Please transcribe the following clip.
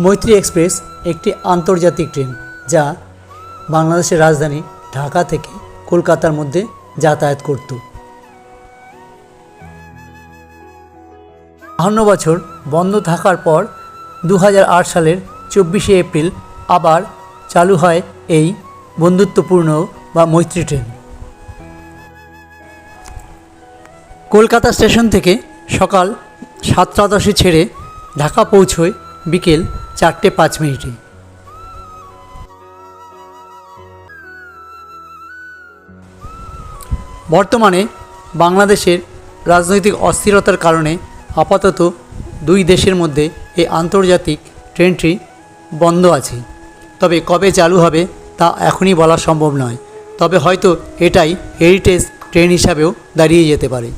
মৈত্রী এক্সপ্রেস একটি আন্তর্জাতিক ট্রেন যা বাংলাদেশের রাজধানী ঢাকা থেকে কলকাতার মধ্যে যাতায়াত করত। বাহান্ন বছর বন্ধ থাকার পর দু হাজার আট সালের চব্বিশে এপ্রিল আবার চালু হয় এই বন্ধুত্বপূর্ণ বা মৈত্রী ট্রেন। কলকাতা স্টেশন থেকে সকাল সাতটা দশে ছেড়ে ঢাকা পৌঁছয় বিকেল চারটে পাঁচ মিনিটে। বর্তমানে বাংলাদেশের রাজনৈতিক অস্থিরতার কারণে আপাতত দুই দেশের মধ্যে এই আন্তর্জাতিক ট্রেনটি বন্ধ আছে। তবে কবে চালু হবে তা এখনই বলা সম্ভব নয়। তবে হয়তো এটাই হেরিটেজ ট্রেন হিসাবেও দাঁড়িয়ে যেতে পারে।